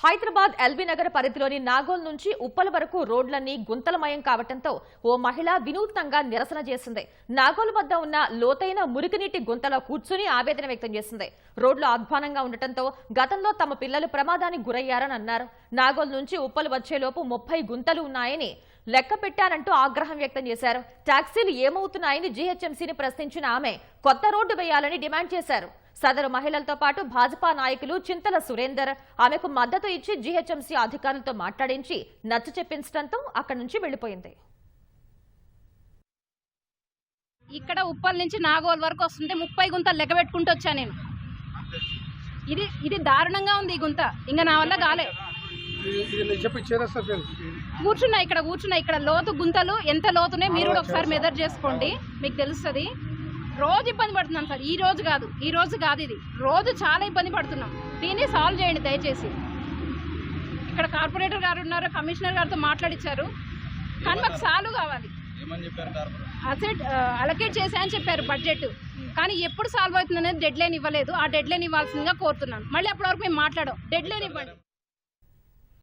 Hyderabad LB Nagar పరిధిలోని నాగోల్ నుంచి ఉప్పల వరకు రోడ్లన్నీ గుంతలమయం కావడంతో ఓ మహిళ వినూత్నంగా నిరసన చేసింది. నాగోల్ వద్ద ఉన్న లోతైన మురికినీటి గుంతలో కూర్చుని ఆవేదన వ్యక్తం చేసింది. రోడ్లు అధ్వానంగా ఉండటంతో గతంలో తమ పిల్లలు ప్రమాదానికి గురయ్యారని అన్నారు. నాగోల్ నుంచి ఉప్పలు వచ్చేలోపు ముప్పై గుంతలు ఉన్నాయని లెక్క పెట్టారంటూ ఆగ్రహం వ్యక్తం చేశారు. టాక్సీలు ఏమవుతున్నాయని జీహెచ్ఎంసీని ప్రశ్నించిన ఆమె కొత్త రోడ్డు వేయాలని డిమాండ్ చేశారు. సదరు మహిళలతో పాటు భాజపా నాయకులు చింతల సురేందర్ ఆమెకు మద్దతు ఇచ్చి జీహెచ్ఎంసీ అధికారులతో మాట్లాడించి నచ్చ చెప్పించడంతో అక్కడి నుంచి వెళ్ళిపోయింది ఇక్కడ ఉప్పల్ నుంచి నాగోల్ వరకు వస్తుంటే ముప్పై గుంతలు లెక్క పెట్టుకుంటూ వచ్చా నేను. ఇది ఇది దారుణంగా ఉంది ఈ గుంత. ఇంకా నా వల్ల కాలే. కూర్చున్నా ఇక్కడ కూర్చున్నా. ఇక్కడ లోతు గుంతలు ఎంత లోతున్నాయి మీరు కూడా ఒకసారి మెదర్ చేసుకోండి. మీకు తెలుస్తుంది. రోజు ఇబ్బంది పడుతున్నాం సార్. ఈ రోజు కాదు. ఈ రోజు కాదు ఇది. రోజు చాలా ఇబ్బంది పడుతున్నాం. దీన్ని సాల్వ్ చేయండి దయచేసి. ఇక్కడ కార్పొరేటర్ గారు ఉన్నారు కమిషనర్ గారితో మాట్లాడించారు కానీ మాకు సాల్వ్ కావాలి. అసెట్ అలకేట్ చేశాయని చెప్పారు బడ్జెట్ కానీ ఎప్పుడు సాల్వ్ అవుతుంది అనేది డెడ్ లైన్ ఇవ్వలేదు. ఆ డెడ్ లైన్ ఇవ్వాల్సిందిగా కోరుతున్నాను. మళ్ళీ అప్పటి వరకు మేము మాట్లాడాం డెడ్ లైన్ ఇవ్వండి.